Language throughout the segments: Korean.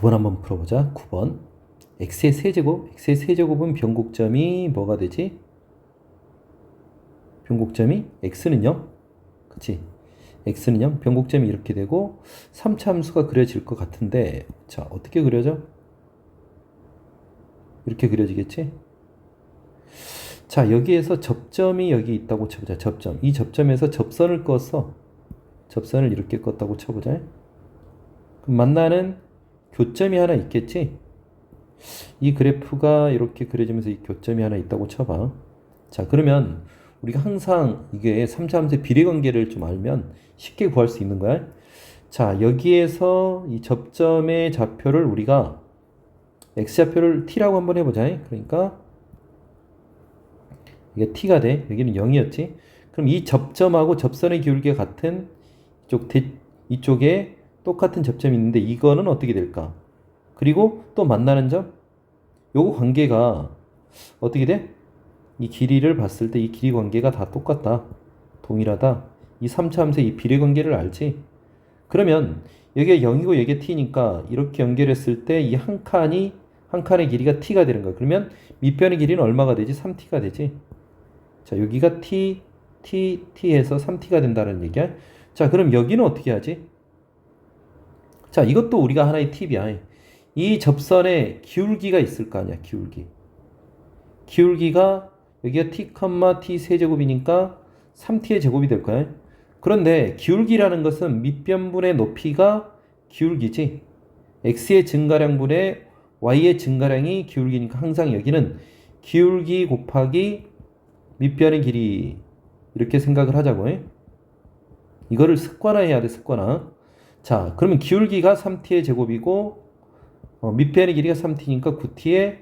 9번 한번 풀어보자. 9번. x의 세제곱, x의 세제곱은 변곡점이 뭐가 되지? 변곡점이 x는 0. 그치? x는 0. 변곡점이 이렇게 되고 3차 함수가 그려질 것 같은데 자, 어떻게 그려져? 이렇게 그려지겠지? 자, 여기에서 접점이 여기 있다고 쳐보자. 접점. 이 접점에서 접선을 껐어. 접선을 이렇게 껐다고 쳐보자. 그럼 만나는 교점이 하나 있겠지? 이 그래프가 이렇게 그려지면서 이 교점이 하나 있다고 쳐봐. 자, 그러면 우리가 항상 이게 3차 함수의 비례 관계를 좀 알면 쉽게 구할 수 있는 거야. 자, 여기에서 이 접점의 좌표를 우리가 x좌표를 t라고 한번 해보자. 그러니까 이게 t가 돼. 여기는 0이었지. 그럼 이 접점하고 접선의 기울기가 같은 이쪽 대, 이쪽에 똑같은 접점이 있는데 이거는 어떻게 될까? 그리고 또 만나는 점? 요거 관계가 어떻게 돼? 이 길이를 봤을 때 이 길이 관계가 다 똑같다. 동일하다. 이 3차 함수의 이 비례 관계를 알지? 그러면 여기가 0이고 여기가 t니까 이렇게 연결했을 때 이 한 칸이 한 칸의 길이가 t가 되는 거야. 그러면 밑변의 길이는 얼마가 되지? 3t가 되지. 자, 여기가 t, t, t에서 3t가 된다는 얘기야. 자, 그럼 여기는 어떻게 하지? 자, 이것도 우리가 하나의 팁이야. 이 접선에 기울기가 있을 거 아니야, 기울기. 기울기가 여기가 t, t 세제곱이니까 3t의 제곱이 될 거야. 그런데 기울기라는 것은 밑변분의 높이가 기울기지. x의 증가량분의 y의 증가량이 기울기니까 항상 여기는 기울기 곱하기 밑변의 길이 이렇게 생각을 하자고 해. 이거를 습관화해야 돼, 습관화. 자, 그러면 기울기가 3t의 제곱이고 어, 밑변의 길이가 3t니까 9t의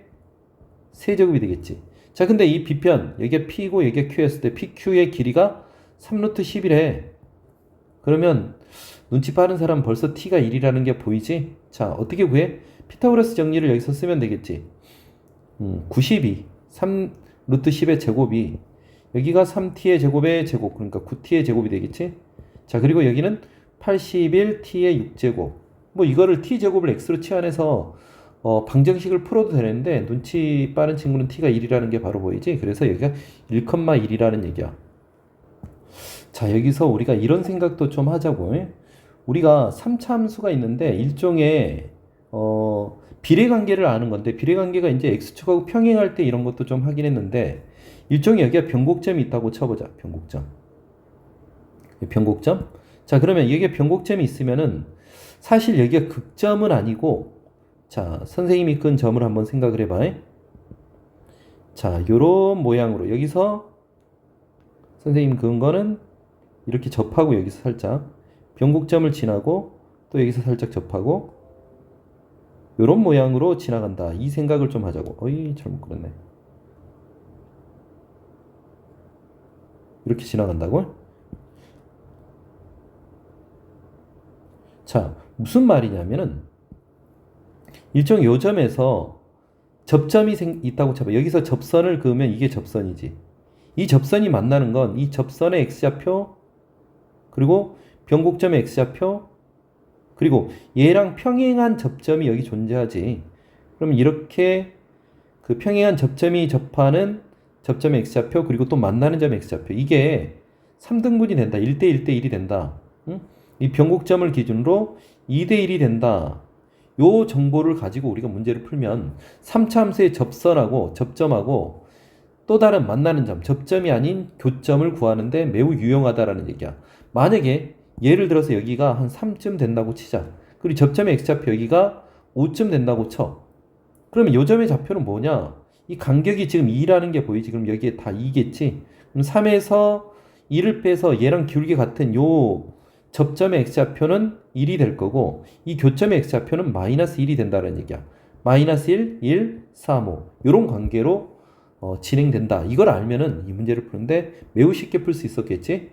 세제곱이 되겠지. 자, 근데 이 비편, 여기가 p고 여기가 q였을 때 pq의 길이가 3루트 10이래. 그러면 눈치 빠른 사람 벌써 t가 1이라는 게 보이지? 자, 어떻게 구해? 피타고라스 정리를 여기서 쓰면 되겠지. 음, 92, 3 루트 10의 제곱이 여기가 3t의 제곱의 제곱, 그러니까 9t의 제곱이 되겠지? 자, 그리고 여기는 81t의 6제곱. 뭐 이거를 t제곱을 x로 치환해서 어, 방정식을 풀어도 되는데 눈치 빠른 친구는 t가 1이라는 게 바로 보이지? 그래서 여기가 1,1이라는 얘기야. 자, 여기서 우리가 이런 생각도 좀 하자고. 우리가 3차 함수가 있는데 일종의 어, 비례 관계를 아는 건데 비례 관계가 이제 x축하고 평행할 때 이런 것도 좀 하긴 했는데 일종의 여기가 변곡점이 있다고 쳐보자. 변곡점. 변곡점? 자, 그러면 여기에 변곡점이 있으면은 사실 여기가 극점은 아니고 자, 선생님이 끈 점을 한번 생각을 해봐. 자, 요런 모양으로 여기서 선생님 그은 거는 이렇게 접하고 여기서 살짝 변곡점을 지나고 또 여기서 살짝 접하고 요런 모양으로 지나간다. 이 생각을 좀 하자고. 어이, 잘못 그렸네. 이렇게 지나간다고? 자, 무슨 말이냐면은 일종 요점에서 접점이 생, 있다고 쳐봐. 여기서 접선을 그으면 이게 접선이지. 이 접선이 만나는 건 이 접선의 x좌표 그리고 변곡점의 x좌표 그리고 얘랑 평행한 접점이 여기 존재하지. 그럼 이렇게 그 평행한 접점이 접하는 접점의 x좌표 그리고 또 만나는 점의 x좌표 이게 3등분이 된다. 1대 1대 1이 된다. 응? 이 변곡점을 기준으로 2대 1이 된다. 요 정보를 가지고 우리가 문제를 풀면 3차 함수의 접선하고 접점하고 또 다른 만나는 점, 접점이 아닌 교점을 구하는데 매우 유용하다라는 얘기야. 만약에 예를 들어서 여기가 한 3쯤 된다고 치자. 그리고 접점의 x좌표 여기가 5쯤 된다고 쳐. 그러면 요 점의 좌표는 뭐냐? 이 간격이 지금 2라는 게 보이지? 그럼 여기에 다 2겠지? 그럼 3에서 2를 빼서 얘랑 기울기 같은 요 접점의 x좌표는 1이 될 거고 이 교점의 x좌표는 마이너스 1이 된다는 얘기야. 마이너스 1, 1, 3, 5 이런 관계로 어, 진행된다. 이걸 알면은 이 문제를 푸는데 매우 쉽게 풀 수 있었겠지?